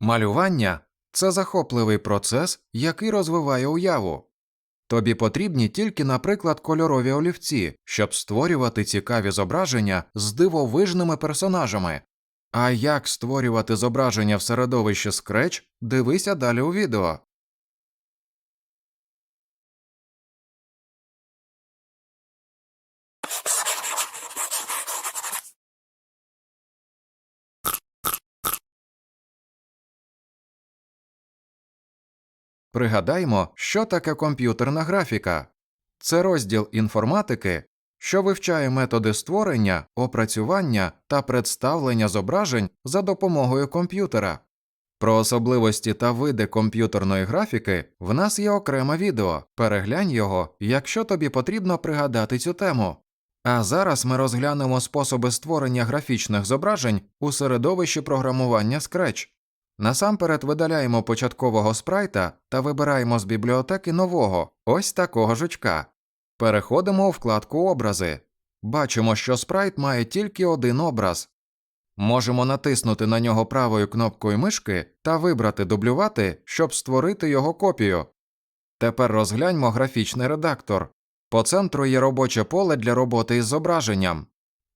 Малювання це захопливий процес, який розвиває уяву. Тобі потрібні тільки, наприклад, кольорові олівці, щоб створювати цікаві зображення з дивовижними персонажами. А як створювати зображення в середовищі Scratch, дивися далі у відео. Пригадаймо, що таке комп'ютерна графіка. Це розділ інформатики, що вивчає методи створення, опрацювання та представлення зображень за допомогою комп'ютера. Про особливості та види комп'ютерної графіки в нас є окреме відео. Переглянь його, якщо тобі потрібно пригадати цю тему. А зараз ми розглянемо способи створення графічних зображень у середовищі програмування Scratch. Насамперед видаляємо початкового спрайта та вибираємо з бібліотеки нового, ось такого жучка. Переходимо у вкладку Образи. Бачимо, що спрайт має тільки один образ. Можемо натиснути на нього правою кнопкою мишки та вибрати дублювати, щоб створити його копію. Тепер розгляньмо графічний редактор. По центру є робоче поле для роботи із зображенням.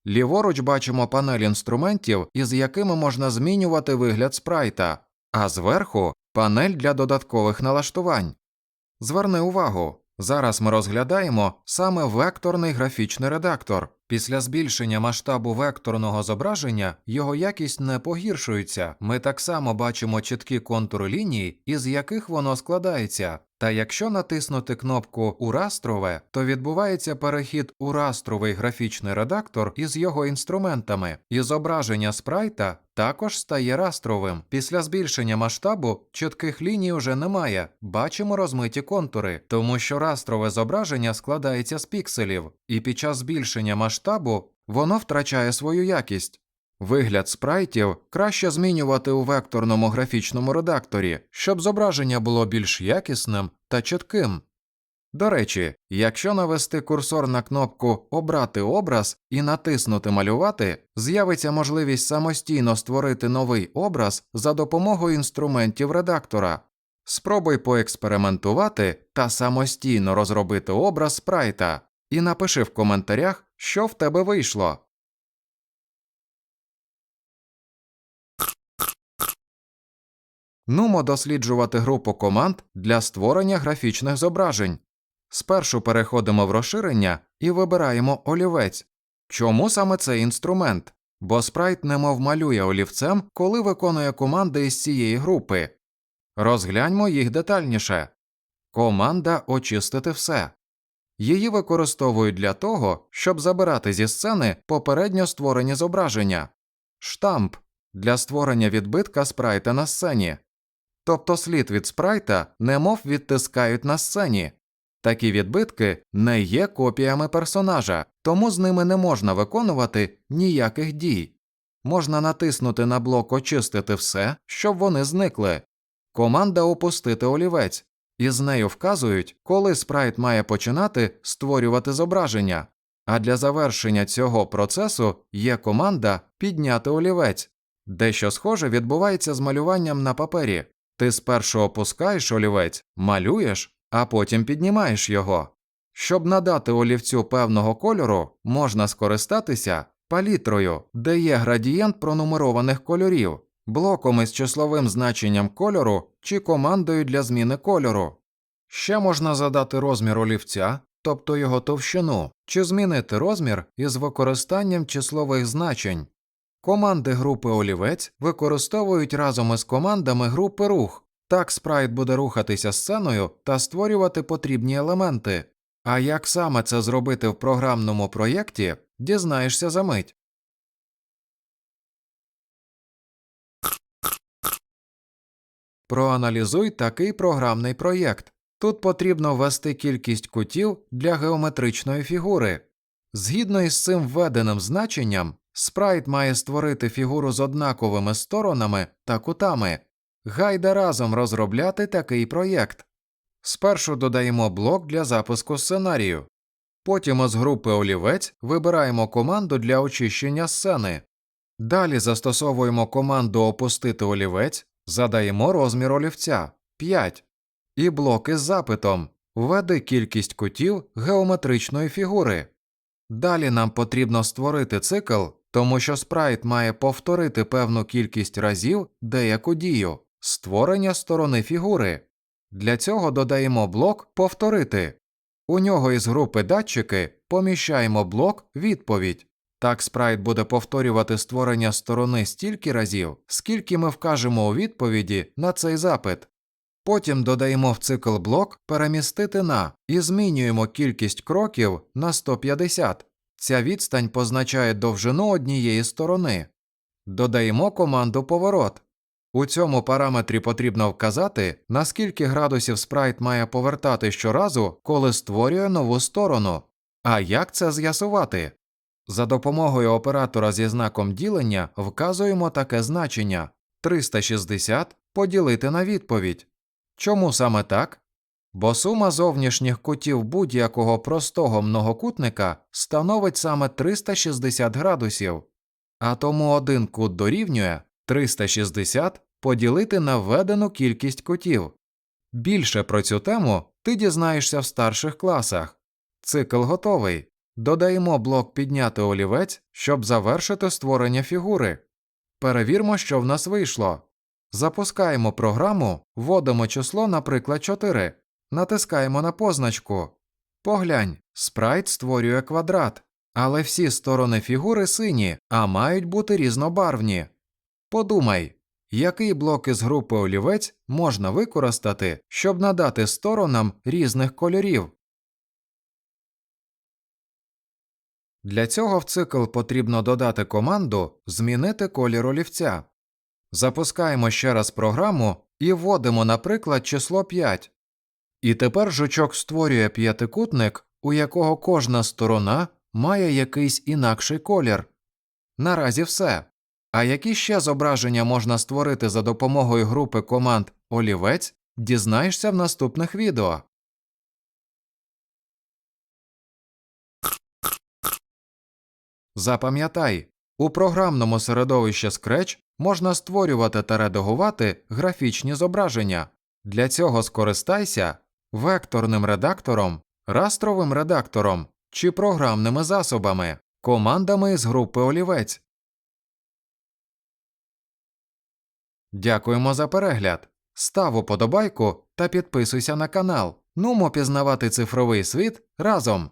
Ліворуч бачимо панель інструментів, із якими можна змінювати вигляд спрайта, а зверху панель для додаткових налаштувань. Зверни увагу, зараз ми розглядаємо саме векторний графічний редактор. Після збільшення масштабу векторного зображення його якість не погіршується. Ми так само бачимо чіткі контури ліній, із яких воно складається. Та якщо натиснути кнопку у растрове, то відбувається перехід у растровий графічний редактор із його інструментами, і зображення спрайта також стає растровим. Після збільшення масштабу чітких ліній уже немає, бачимо розмиті контури, тому що растрове зображення складається з пікселів, і під час збільшення масштабу воно втрачає свою якість. Вигляд спрайтів краще змінювати у векторному графічному редакторі, щоб зображення було більш якісним та чітким. До речі, якщо навести курсор на кнопку Обрати образ і натиснути Малювати, з'явиться можливість самостійно створити новий образ за допомогою інструментів редактора. Спробуй поекспериментувати та самостійно розробити образ спрайта, і напиши в коментарях, що в тебе вийшло. Нумо досліджувати групу команд для створення графічних зображень. Спершу переходимо в розширення і вибираємо олівець. Чому саме цей інструмент? Бо спрайт немов малює олівцем, коли виконує команди із цієї групи. Розгляньмо їх детальніше. Команда очистити все. Її використовують для того, щоб забирати зі сцени попередньо створені зображення, штамп для створення відбитка спрайта на сцені. Тобто слід від спрайта немов відтискають на сцені. Такі відбитки не є копіями персонажа, тому з ними не можна виконувати ніяких дій. Можна натиснути на блок Очистити все, щоб вони зникли. Команда Опустити олівець, і з нею вказують, коли спрайт має починати створювати зображення. А для завершення цього процесу є команда Підняти олівець. Дещо схоже відбувається з малюванням на папері. Ти спершу опускаєш олівець, малюєш, а потім піднімаєш його. Щоб надати олівцю певного кольору, можна скористатися палітрою, де є градієнт пронумерованих кольорів, блоком із числовим значенням кольору чи командою для зміни кольору. Ще можна задати розмір олівця, тобто його товщину, чи змінити розмір із використанням числових значень. Команди групи олівець використовують разом із командами групи рух. Так спрайт буде рухатися сценою та створювати потрібні елементи. А як саме це зробити в програмному проєкті, дізнаєшся за мить. Проаналізуй такий програмний проєкт. Тут потрібно ввести кількість кутів для геометричної фігури. Згідно із цим введеним значенням, спрайт має створити фігуру з однаковими сторонами та кутами. Гайда разом розробляти такий проєкт. Спершу додаємо блок для запуску сценарію. Потім із групи олівець вибираємо команду для очищення сцени. Далі застосовуємо команду Опустити олівець Задаємо розмір олівця 5. І блок із запитом Введи кількість кутів геометричної фігури. Далі нам потрібно створити цикл, тому що спрайт має повторити певну кількість разів деяку дію створення сторони фігури. Для цього додаємо блок Повторити. У нього із групи датчики поміщаємо блок Відповідь. Так спрайт буде повторювати створення сторони стільки разів, скільки ми вкажемо у відповіді на цей запит. Потім додаємо в цикл блок перемістити на і змінюємо кількість кроків на 150. Ця відстань позначає довжину однієї сторони. Додаємо команду поворот. У цьому параметрі потрібно вказати, на скільки градусів спрайт має повертати щоразу, коли створює нову сторону. А як це з'ясувати? За допомогою оператора зі знаком ділення вказуємо таке значення 360 поділити на відповідь. Чому саме так? Бо сума зовнішніх кутів будь-якого простого многокутника становить саме 360 градусів, а тому один кут дорівнює 360 поділити на введену кількість кутів. Більше про цю тему ти дізнаєшся в старших класах. Цикл готовий. Додаємо блок підняти олівець, щоб завершити створення фігури. Перевірмо, що в нас вийшло. Запускаємо програму, вводимо число, наприклад, 4, натискаємо на позначку. Поглянь, спрайт створює квадрат, але всі сторони фігури сині, а мають бути різнобарвні. Подумай, який блок із групи олівець можна використати, щоб надати сторонам різних кольорів. Для цього в цикл потрібно додати команду Змінити колір олівця. Запускаємо ще раз програму і вводимо, наприклад, число 5. І тепер жучок створює п'ятикутник, у якого кожна сторона має якийсь інакший колір. Наразі все. А які ще зображення можна створити за допомогою групи команд Олівець, дізнаєшся в наступних відео. Запам'ятай, у програмному середовищі Scratch можна створювати та редагувати графічні зображення. Для цього скористайся векторним редактором, растровим редактором чи програмними засобами, командами з групи олівець. Дякуємо за перегляд. Став уподобайку та підписуйся на канал. Нумо пізнавати цифровий світ разом.